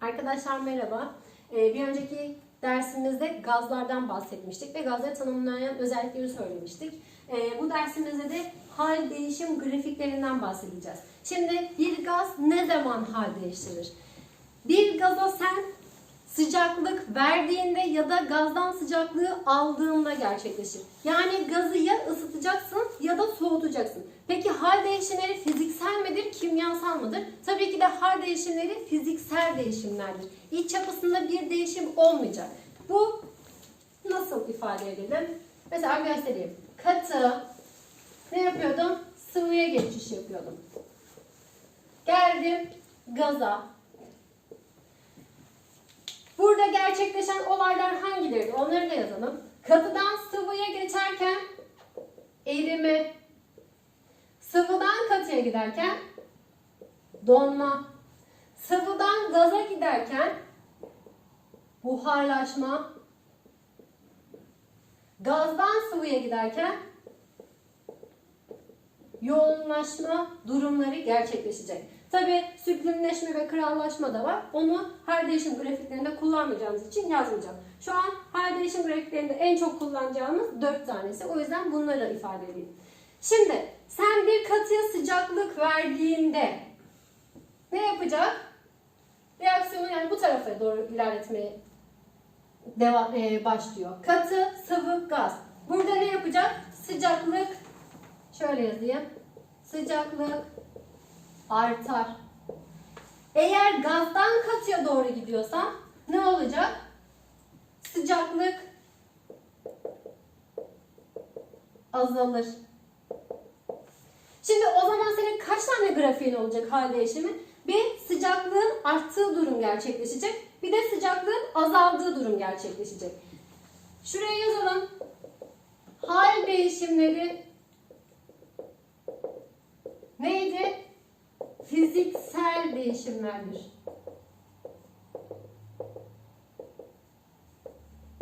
Arkadaşlar merhaba. Ee, bir önceki dersimizde gazlardan bahsetmiştik ve gazları tanımlayan özellikleri söylemiştik. Ee, bu dersimizde de hal değişim grafiklerinden bahsedeceğiz. Şimdi bir gaz ne zaman hal değiştirir? Bir gaza sen sıcaklık verdiğinde ya da gazdan sıcaklığı aldığında gerçekleşir. Yani gazı ya ısıtacaksın ya da soğutacaksın. Peki hal değişimleri fiziksel midir, kimyasal mıdır? Tabii ki de hal değişimleri fiziksel değişimlerdir. İç yapısında bir değişim olmayacak. Bu nasıl ifade edelim? Mesela göstereyim. Katı ne yapıyordum? Sıvıya geçiş yapıyordum. Geldim gaza. Burada gerçekleşen olaylar hangileri? Onları da yazalım. Katıdan sıvıya geçerken erime, sıvıdan katıya giderken donma, sıvıdan gaza giderken buharlaşma, gazdan sıvıya giderken yoğunlaşma durumları gerçekleşecek. Tabi süblimleşme ve krallaşma da var. Onu her değişim grafiklerinde kullanmayacağımız için yazmayacağım. Şu an her değişim grafiklerinde en çok kullanacağımız 4 tanesi. O yüzden bunları ifade edeyim. Şimdi sen bir katıya sıcaklık verdiğinde ne yapacak? Reaksiyonu yani bu tarafa doğru ilerletmeye devam, e, başlıyor. Katı, sıvı, gaz. Burada ne yapacak? Sıcaklık şöyle yazayım. Sıcaklık artar. Eğer gazdan katıya doğru gidiyorsan ne olacak? Sıcaklık azalır. Şimdi o zaman senin kaç tane grafiğin olacak hal değişimi? Bir sıcaklığın arttığı durum gerçekleşecek. Bir de sıcaklığın azaldığı durum gerçekleşecek. Şuraya yazalım. Hal değişimleri neydi? Fiziksel değişimlerdir.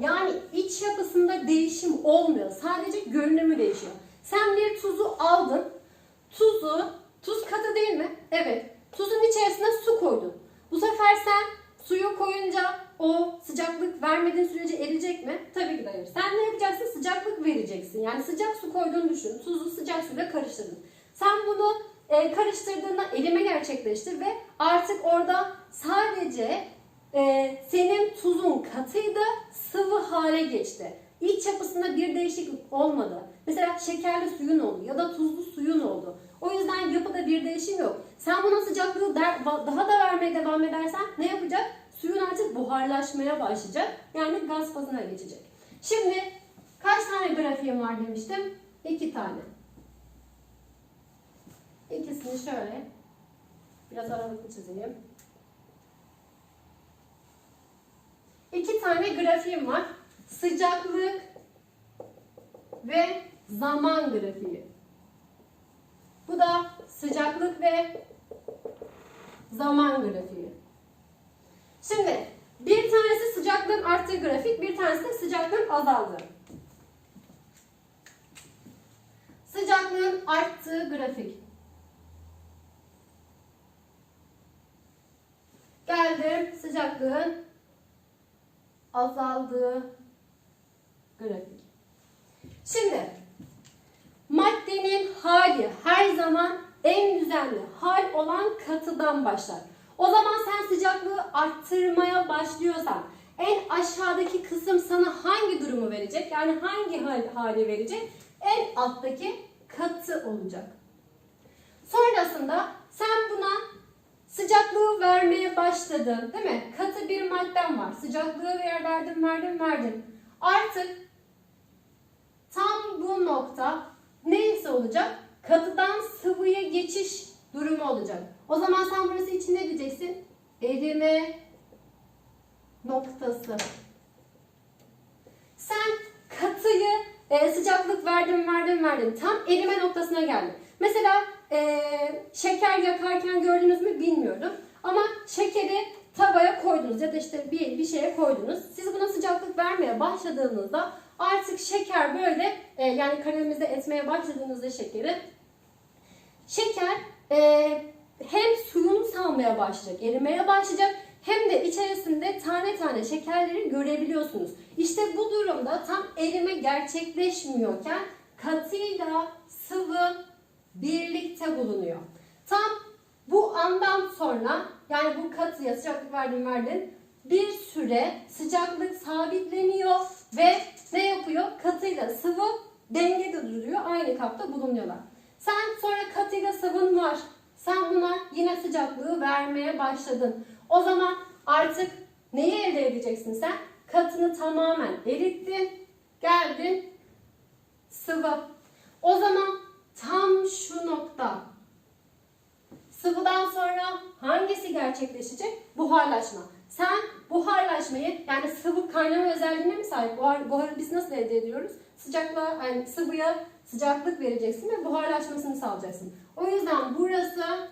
Yani iç yapısında değişim olmuyor. Sadece görünümü değişiyor. Sen bir tuzu aldın. Tuzu, tuz katı değil mi? Evet. Tuzun içerisine su koydun. Bu sefer sen suyu koyunca o sıcaklık vermediğin sürece eriyecek mi? Tabii ki de hayır. Sen ne yapacaksın? Sıcaklık vereceksin. Yani sıcak su koyduğunu düşün. Tuzu sıcak suyla karıştırdın. Sen bunu e, karıştırdığında erime gerçekleştir ve artık orada sadece e, senin tuzun katıydı, sıvı hale geçti. İç yapısında bir değişiklik olmadı. Mesela şekerli suyun oldu ya da tuzlu suyun oldu. O yüzden yapıda bir değişim yok. Sen buna sıcaklığı daha da vermeye devam edersen ne yapacak? Suyun artık buharlaşmaya başlayacak. Yani gaz fazına geçecek. Şimdi kaç tane grafiğim var demiştim? İki tane. İkisini şöyle biraz aralıklı çizeyim. İki tane grafiğim var. Sıcaklık ve zaman grafiği. Bu da sıcaklık ve zaman grafiği. Şimdi bir tanesi sıcaklığın arttığı grafik, bir tanesi de sıcaklığın azaldığı. Sıcaklığın arttığı grafik. Geldim sıcaklığın azaldığı grafik. Şimdi maddenin hali her zaman en düzenli hal olan katıdan başlar. O zaman sen sıcaklığı arttırmaya başlıyorsan en aşağıdaki kısım sana hangi durumu verecek? Yani hangi hal, hali verecek? En alttaki katı olacak. Sonrasında sen buna sıcaklığı vermeye başladın değil mi? Katı bir madden var. Sıcaklığı ver, verdim, verdim, verdim. Artık tam bu nokta neyse olacak? Katıdan sıvıya geçiş durumu olacak. O zaman sen burası için ne diyeceksin? Erime noktası. Sen katıyı e, sıcaklık verdim, verdim, verdim. Tam erime noktasına geldin. Mesela e, şeker yakarken gördünüz mü bilmiyorum. Ama şekeri tavaya koydunuz ya da işte bir, bir şeye koydunuz. Siz buna vermeye başladığınızda artık şeker böyle e, yani karamelize etmeye başladığınızda şekeri şeker e, hem suyunu salmaya başlayacak, erimeye başlayacak hem de içerisinde tane tane şekerleri görebiliyorsunuz. İşte bu durumda tam erime gerçekleşmiyorken katıyla sıvı birlikte bulunuyor. Tam bu andan sonra yani bu katıya sıcaklık verdin verdin bir süre sıcaklık sabitleniyor ve ne yapıyor? Katıyla sıvı dengede duruyor. Aynı kapta bulunuyorlar. Sen sonra katıyla sıvın var. Sen buna yine sıcaklığı vermeye başladın. O zaman artık neyi elde edeceksin sen? Katını tamamen erittin. Geldin sıvı. O zaman tam şu nokta Sıvıdan sonra hangisi gerçekleşecek? Buharlaşma. Sen buharlaşmayı yani sıvı kaynama özelliğine mi sahip? Buhar, buharı biz nasıl elde ediyoruz? Sıcaklığa, yani sıvıya sıcaklık vereceksin ve buharlaşmasını sağlayacaksın. O yüzden burası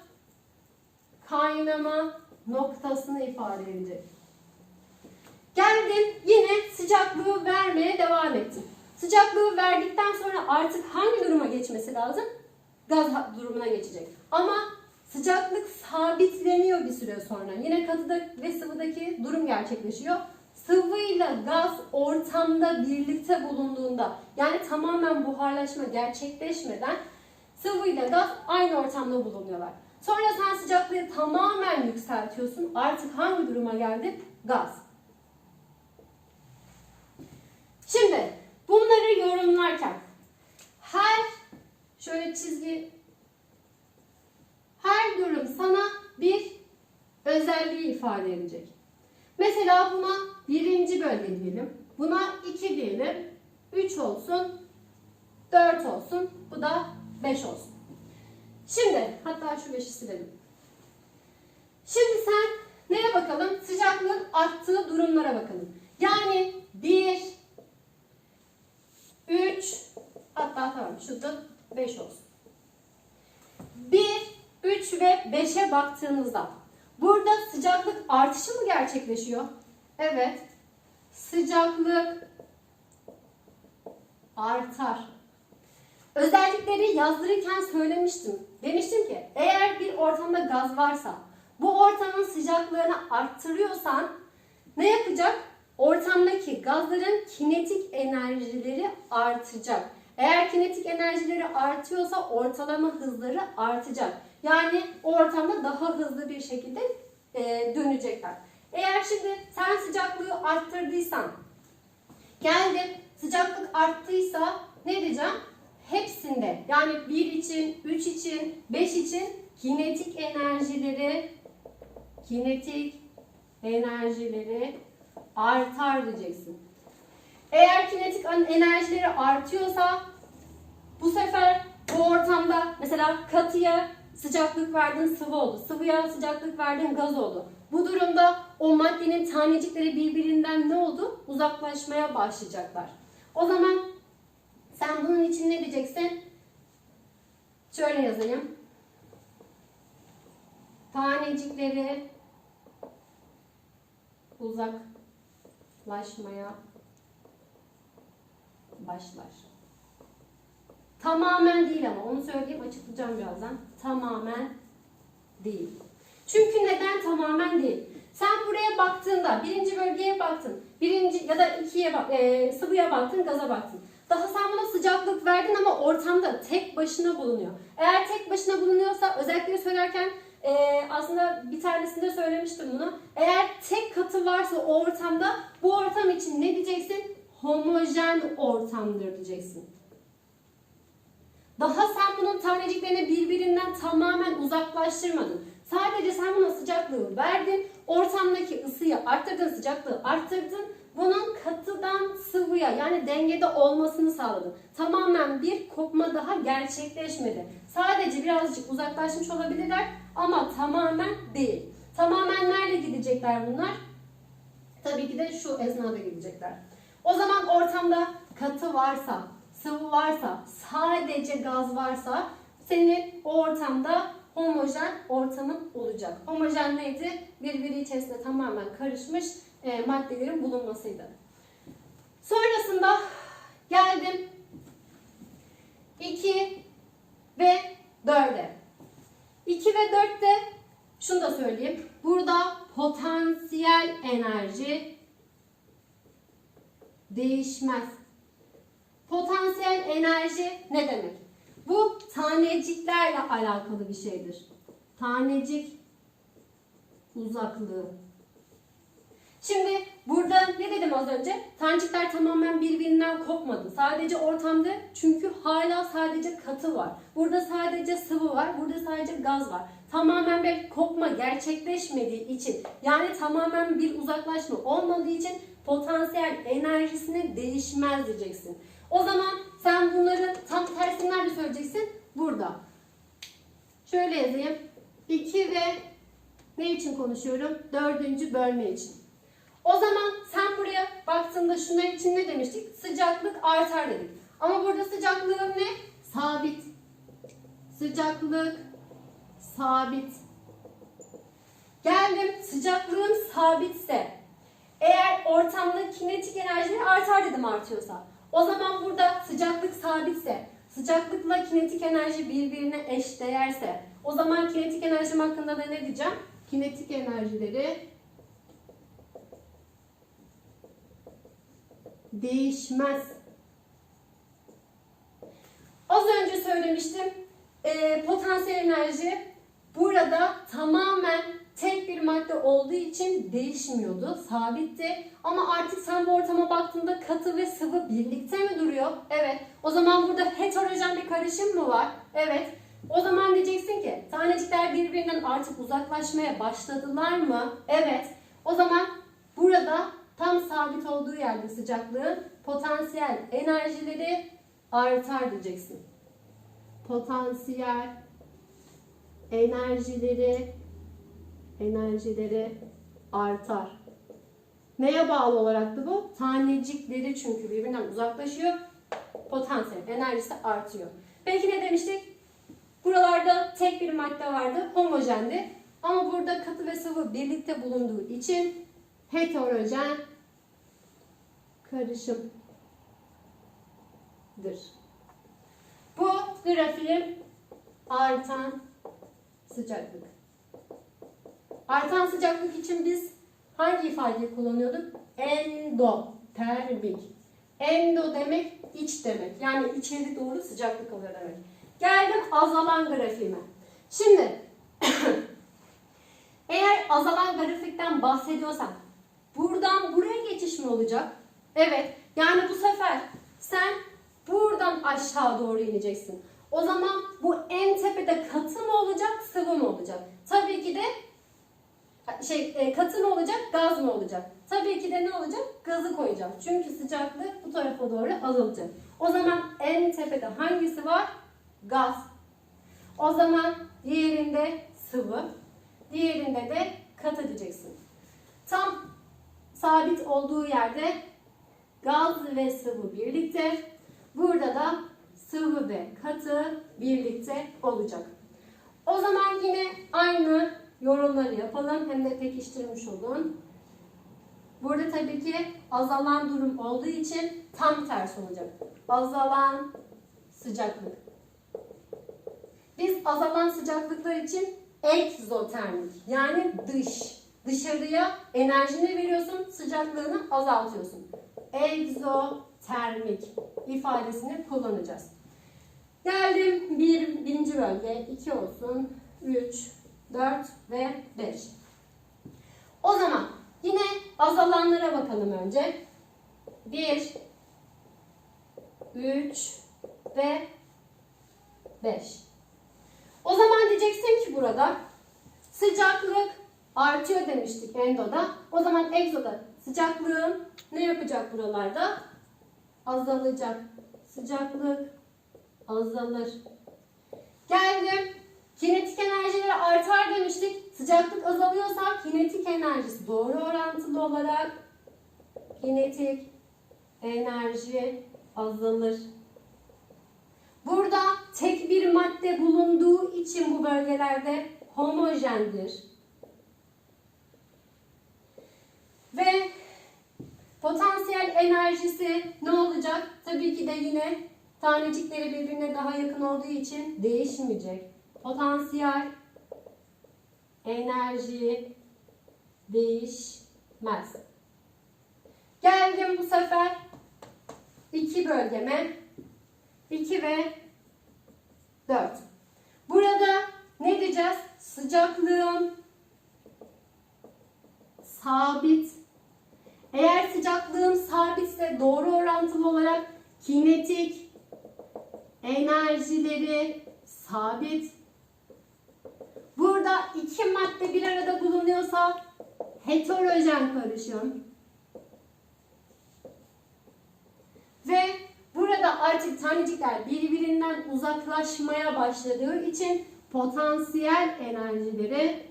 kaynama noktasını ifade edecek. Geldin yine sıcaklığı vermeye devam ettin. Sıcaklığı verdikten sonra artık hangi duruma geçmesi lazım? Gaz durumuna geçecek. Ama sıcaklık sabitleniyor bir süre sonra. Yine katıda ve sıvıdaki durum gerçekleşiyor. Sıvıyla gaz ortamda birlikte bulunduğunda yani tamamen buharlaşma gerçekleşmeden sıvıyla gaz aynı ortamda bulunuyorlar. Sonra sen sıcaklığı tamamen yükseltiyorsun. Artık hangi duruma geldi? Gaz. Şimdi bunları yorumlarken her şöyle çizgi her durum sana bir özelliği ifade edecek. Mesela buna birinci bölge diyelim. Buna iki diyelim. Üç olsun. Dört olsun. Bu da beş olsun. Şimdi hatta şu beşi silelim. Şimdi sen neye bakalım? Sıcaklığın arttığı durumlara bakalım. Yani bir, üç, hatta tamam şurada beş olsun. Bir, 3 ve 5'e baktığınızda burada sıcaklık artışı mı gerçekleşiyor? Evet. Sıcaklık artar. Özellikleri yazdırırken söylemiştim. Demiştim ki eğer bir ortamda gaz varsa bu ortamın sıcaklığını arttırıyorsan ne yapacak? Ortamdaki gazların kinetik enerjileri artacak. Eğer kinetik enerjileri artıyorsa ortalama hızları artacak. Yani o ortamda daha hızlı bir şekilde e, dönecekler. Eğer şimdi sen sıcaklığı arttırdıysan, geldim sıcaklık arttıysa ne diyeceğim? Hepsinde yani 1 için, 3 için, 5 için kinetik enerjileri kinetik enerjileri artar diyeceksin. Eğer kinetik enerjileri artıyorsa bu sefer bu ortamda mesela katıya sıcaklık verdin sıvı oldu. Sıvıya sıcaklık verdin gaz oldu. Bu durumda o maddenin tanecikleri birbirinden ne oldu? Uzaklaşmaya başlayacaklar. O zaman sen bunun için ne diyeceksin? Şöyle yazayım. Tanecikleri uzaklaşmaya başlar. Tamamen değil ama onu söyleyeyim açıklayacağım birazdan. Tamamen değil. Çünkü neden tamamen değil? Sen buraya baktığında birinci bölgeye baktın. Birinci ya da ikiye bak, e, sıvıya baktın, gaza baktın. Daha sen buna sıcaklık verdin ama ortamda tek başına bulunuyor. Eğer tek başına bulunuyorsa özellikle söylerken e, aslında bir tanesinde söylemiştim bunu. Eğer tek katı varsa o ortamda bu ortam için ne diyeceksin? Homojen ortamdır diyeceksin. Daha sen bunun taneciklerini birbirinden tamamen uzaklaştırmadın. Sadece sen buna sıcaklığı verdin, ortamdaki ısıyı arttırdın, sıcaklığı arttırdın. Bunun katıdan sıvıya yani dengede olmasını sağladın. Tamamen bir kopma daha gerçekleşmedi. Sadece birazcık uzaklaşmış olabilirler ama tamamen değil. Tamamen nerede gidecekler bunlar? Tabii ki de şu esnada gidecekler. O zaman ortamda katı varsa, sıvı varsa, sadece gaz varsa senin o ortamda homojen ortamın olacak. Homojen neydi? Birbiri içerisinde tamamen karışmış e, maddelerin bulunmasıydı. Sonrasında geldim 2 ve 4'e. 2 ve 4'te şunu da söyleyeyim. Burada potansiyel enerji değişmez. Potansiyel enerji ne demek? Bu taneciklerle alakalı bir şeydir. Tanecik uzaklığı. Şimdi burada ne dedim az önce? Tanecikler tamamen birbirinden kopmadı. Sadece ortamda çünkü hala sadece katı var. Burada sadece sıvı var. Burada sadece gaz var. Tamamen bir kopma gerçekleşmediği için yani tamamen bir uzaklaşma olmadığı için potansiyel enerjisine değişmez diyeceksin. O zaman sen bunları tam tersini nerede söyleyeceksin? Burada. Şöyle yazayım. 2 ve ne için konuşuyorum? Dördüncü bölme için. O zaman sen buraya baktığında şunlar için ne demiştik? Sıcaklık artar dedik. Ama burada sıcaklığım ne? Sabit. Sıcaklık sabit. Geldim sıcaklığım sabitse eğer ortamda kinetik enerjileri artar dedim artıyorsa. O zaman burada sıcaklık sabitse, sıcaklıkla kinetik enerji birbirine eş değerse o zaman kinetik enerjim hakkında da ne diyeceğim? Kinetik enerjileri değişmez. Az önce söylemiştim. e, potansiyel enerji burada tamamen tek bir madde olduğu için değişmiyordu, sabitti. Ama artık sen bu ortama baktığında katı ve sıvı birlikte mi duruyor? Evet. O zaman burada heterojen bir karışım mı var? Evet. O zaman diyeceksin ki tanecikler birbirinden artık uzaklaşmaya başladılar mı? Evet. O zaman burada tam sabit olduğu yerde sıcaklığın potansiyel enerjileri artar diyeceksin. Potansiyel enerjileri enerjileri artar. Neye bağlı olaraktı bu? Tanecikleri çünkü birbirinden uzaklaşıyor. Potansiyel enerjisi artıyor. Peki ne demiştik? Buralarda tek bir madde vardı, homojendi. Ama burada katı ve sıvı birlikte bulunduğu için heterojen karışımdır. Bu grafiğim artan sıcaklık. Artan sıcaklık için biz hangi ifadeyi kullanıyorduk? Endotermik. Endo demek iç demek. Yani içeri doğru sıcaklık alıyor demek. Geldim azalan grafiğime. Şimdi eğer azalan grafikten bahsediyorsan buradan buraya geçiş mi olacak? Evet. Yani bu sefer sen buradan aşağı doğru ineceksin. O zaman bu en tepede katı mı olacak, sıvı mı olacak? Tabii ki de şey e, katı mı olacak, gaz mı olacak? Tabii ki de ne olacak? Gazı koyacağım. Çünkü sıcaklık bu tarafa doğru azalacak. O zaman en tepede hangisi var? Gaz. O zaman diğerinde sıvı, diğerinde de katı diyeceksin. Tam sabit olduğu yerde gaz ve sıvı birlikte, burada da sıvı ve katı birlikte olacak. O zaman yine aynı yorumları yapalım. Hem de pekiştirmiş olun. Burada tabii ki azalan durum olduğu için tam tersi olacak. Azalan sıcaklık. Biz azalan sıcaklıklar için egzotermik yani dış. Dışarıya enerjini veriyorsun, sıcaklığını azaltıyorsun. Egzotermik ifadesini kullanacağız. Geldim bir, birinci bölge, iki olsun, üç, 4 ve 5. O zaman yine azalanlara bakalım önce. 1 3 ve 5. O zaman diyeceksin ki burada sıcaklık artıyor demiştik endoda. O zaman egzoda sıcaklığım ne yapacak buralarda? Azalacak. Sıcaklık azalır. Geldim Kinetik enerjileri artar demiştik. Sıcaklık azalıyorsa kinetik enerjisi doğru orantılı olarak kinetik enerji azalır. Burada tek bir madde bulunduğu için bu bölgelerde homojendir. Ve potansiyel enerjisi ne olacak? Tabii ki de yine tanecikleri birbirine daha yakın olduğu için değişmeyecek potansiyel enerji değişmez. Geldim bu sefer iki bölgeme 2 ve 4. Burada ne diyeceğiz? Sıcaklığın sabit. Eğer sıcaklığım sabitse doğru orantılı olarak kinetik enerjileri sabit. Burada iki madde bir arada bulunuyorsa heterojen karışım. Ve burada artık tanecikler birbirinden uzaklaşmaya başladığı için potansiyel enerjileri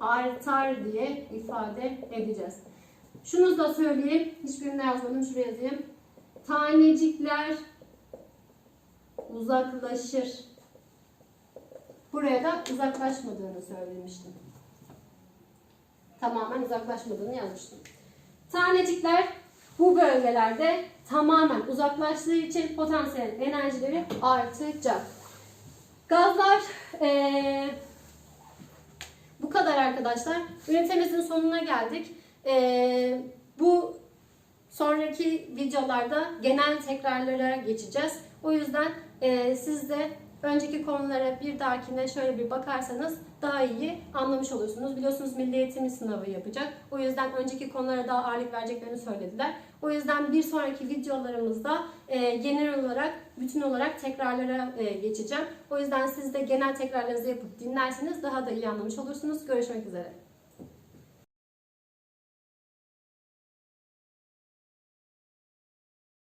artar diye ifade edeceğiz. Şunu da söyleyeyim. Hiçbirini yazmadım. Şuraya yazayım. Tanecikler uzaklaşır. Buraya da uzaklaşmadığını söylemiştim. Tamamen uzaklaşmadığını yazmıştım. Tanecikler bu bölgelerde tamamen uzaklaştığı için potansiyel enerjileri artacak. Gazlar eee, bu kadar arkadaşlar. Ünitemizin sonuna geldik. Eee, bu sonraki videolarda genel tekrarlara geçeceğiz. O yüzden eee, siz de önceki konulara bir dahakine şöyle bir bakarsanız daha iyi anlamış olursunuz. Biliyorsunuz Milli Eğitim sınavı yapacak. O yüzden önceki konulara daha ağırlık vereceklerini söylediler. O yüzden bir sonraki videolarımızda e, genel olarak, bütün olarak tekrarlara e, geçeceğim. O yüzden siz de genel tekrarlarınızı yapıp dinlerseniz daha da iyi anlamış olursunuz. Görüşmek üzere.